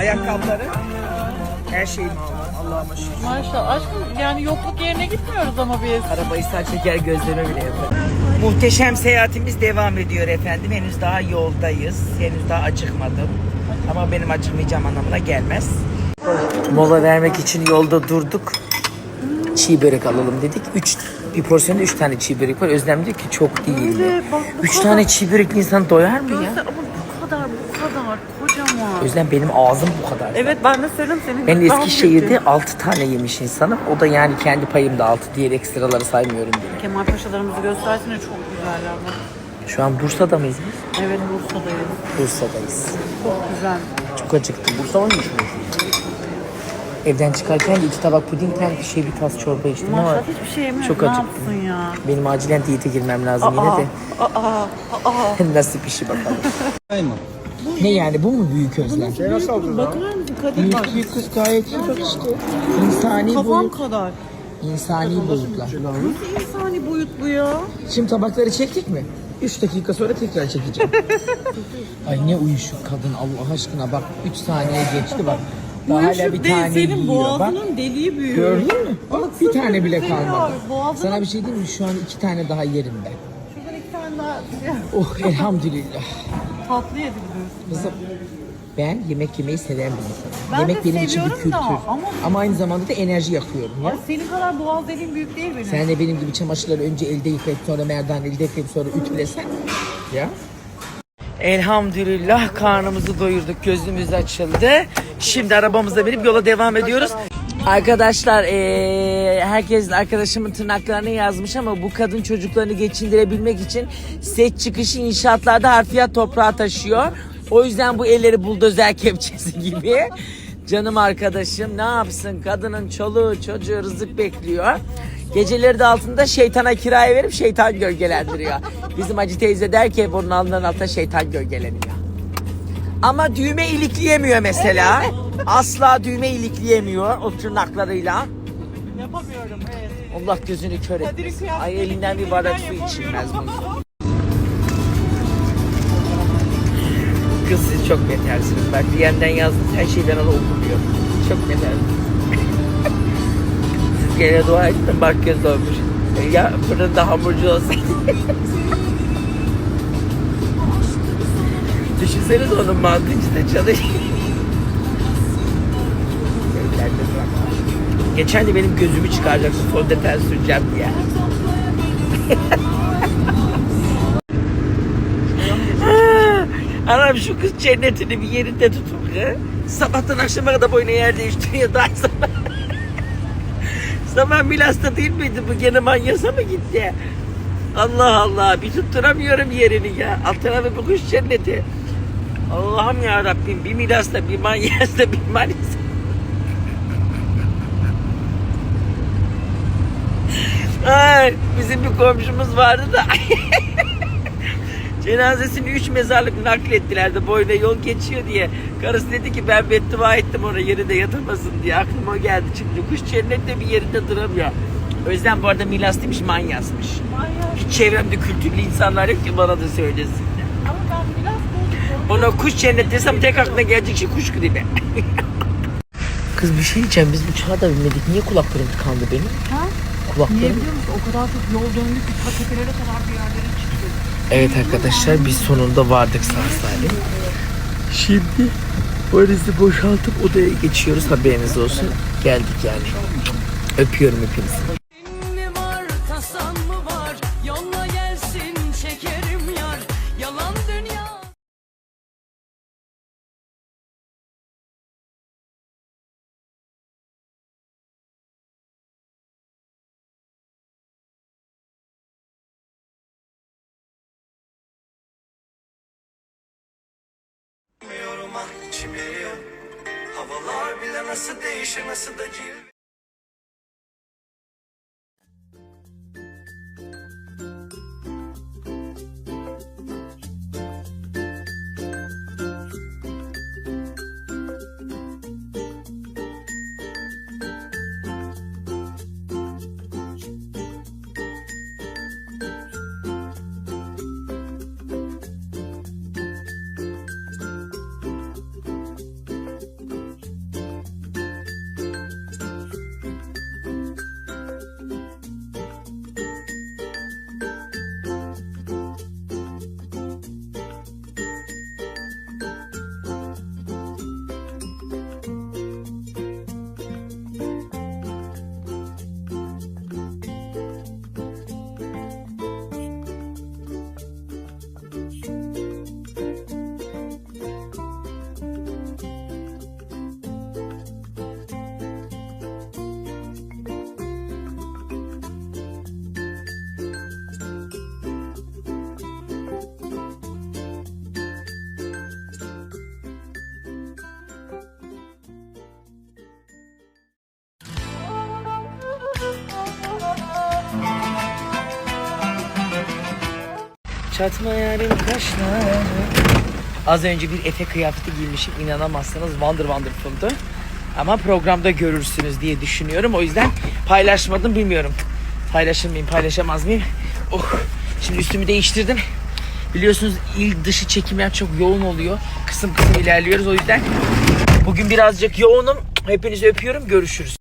Ayakkabıları. Her şeyim aldım. Allah'ıma şükür. Maşallah. Aşkım yani yokluk yerine gitmiyoruz ama biz. Arabayı saç çeker gözleme bile yaparım. Muhteşem seyahatimiz devam ediyor efendim. Henüz daha yoldayız. Henüz daha acıkmadım. Ama benim acıkmayacağım anlamına gelmez. Mola vermek için yolda durduk. Çiğ börek alalım dedik. Üç, bir porsiyonda üç tane çiğ börek var. Özlem diyor ki çok değil. Öyle, bak bu Üç kadar. tane çiğ börekli insan doyar mı ya? Ama kadar kocaman. Özlem benim ağzım bu kadar. Evet ben de söyleyeyim senin Ben Eskişehir'de büyük. 6 tane yemiş insanım. O da yani kendi payımda 6. Diğer ekstraları saymıyorum bile. Kemal Paşalarımızı göstersene çok güzeller bak. Şu an Bursa'da mıyız biz? Evet Bursa'dayız. Bursa'dayız. Çok güzel. Çok acıktım. Bursa mıymış bu? Evden çıkarken de iki tabak pudingden bir şey bir tas çorba içtim ama Maşallah hiçbir şey yemiyoruz. çok ne acıktım. ya? benim acilen diyete girmem lazım Aa, yine de. aa, aa. Nasip işi bakalım. Ne yani bu mu büyük özlem? Bakar mısın Kadir bak. Büyük büyük kız gayet iyi bak işte. İnsani Kafam boyut. kadar. İnsani boyutlar. Nasıl insani boyut bu ya? Şimdi tabakları çektik mi? 3 dakika sonra tekrar çekeceğim. Ay ne uyuşuk kadın Allah aşkına bak 3 saniye geçti bak. Daha hala Uyuşuk bir değil, tane senin yiyor bak. boğazının deliği büyüyor. Gördün mü? Bak bir tane bile güzel kalmadı. abi, boğazına- Sana bir şey diyeyim mi? Şu an iki tane daha yerim ben. Şuradan iki tane daha Oh elhamdülillah. Tatlı yediririz. Kızım ben yemek yemeyi seven bir insanım. Ben yemek de benim için bir seviyorum kültür. da Ama... ama- aynı zamanda da enerji yakıyorum ya. Ya senin kadar boğaz deliğin büyük değil benim. Sen de benim gibi çamaşırları önce elde yıkayıp sonra merdan elde yıkayıp sonra ütülesen. Ya. Elhamdülillah karnımızı doyurduk, gözümüz açıldı. Şimdi arabamıza binip yola devam ediyoruz. Arkadaşlar eee herkes arkadaşımın tırnaklarını yazmış ama bu kadın çocuklarını geçindirebilmek için set çıkışı inşaatlarda harfiyat toprağa taşıyor. O yüzden bu elleri buldozer kepçesi gibi. Canım arkadaşım ne yapsın kadının çoluğu çocuğu rızık bekliyor. Geceleri de altında şeytana kiraya verip şeytan gölgelendiriyor. Bizim Hacı teyze der ki bunun alnının altında şeytan gölgeleniyor. Ama düğme ilikleyemiyor mesela. Asla düğme ilikleyemiyor o tırnaklarıyla. Yapamıyorum evet. Allah gözünü kör etmesin. Ay elinden bir bardak su içilmez bunun. Kız siz çok betersiniz. Bak DM'den yazdım her şeyden onu okumuyor. Çok betersiniz. siz gene dua edin bak göz olmuş. Ya fırında hamurcu olsaydı. Düşünseniz onun mantı işte çalışıyor. Evlerde bırak. Geçen de benim gözümü çıkaracaksın fondöten süreceğim diye. Anam şu kız cennetini bir yerinde tutun. Sabahtan akşama kadar boyuna yer değiştiriyor daha sabah. sabah Milas'ta değil miydi bu gene manyasa mı gitti? Allah Allah bir tutturamıyorum yerini ya. Alt tarafı bu kuş cenneti. Allah'ım ya Rabbim bir Milas'ta bir manyasta bir Manisa'da. Ay, bizim bir komşumuz vardı da cenazesini üç mezarlık naklettiler de boyuna yol geçiyor diye. Karısı dedi ki ben beddua ettim ona yerinde yatırmasın diye. Aklıma geldi çünkü kuş cennette bir yerinde duramıyor. O yüzden bu arada Milas demiş manyasmış. Manyak. Hiç çevremde kültürlü insanlar yok ki bana da söylesin. Ama ben biraz bozdum. Ona kuş cennet desem tek aklına gelecek şey kuş gribi. Kız bir şey diyeceğim biz uçağa da binmedik. Niye kulaklarım tıkandı benim? Ha? Niye Kulaklarım biliyor musun? O kadar çok yol döndük ki ta tepelere kadar bir yerlere çıktık. Evet arkadaşlar biz sonunda vardık sağ salim. Şimdi valizi boşaltıp odaya geçiyoruz haberiniz olsun. Geldik yani. Öpüyorum hepinizi. Ah içimi. Havalar bile nasıl değişir nasıl da cil Çatma yarim kaşları. Az önce bir Efe kıyafeti giymişim. İnanamazsınız Wonder Wonderful'du. Ama programda görürsünüz diye düşünüyorum. O yüzden paylaşmadım bilmiyorum. Paylaşır mıyım paylaşamaz mıyım? Oh. Şimdi üstümü değiştirdim. Biliyorsunuz il dışı çekimler çok yoğun oluyor. Kısım kısım ilerliyoruz. O yüzden bugün birazcık yoğunum. Hepinizi öpüyorum. Görüşürüz.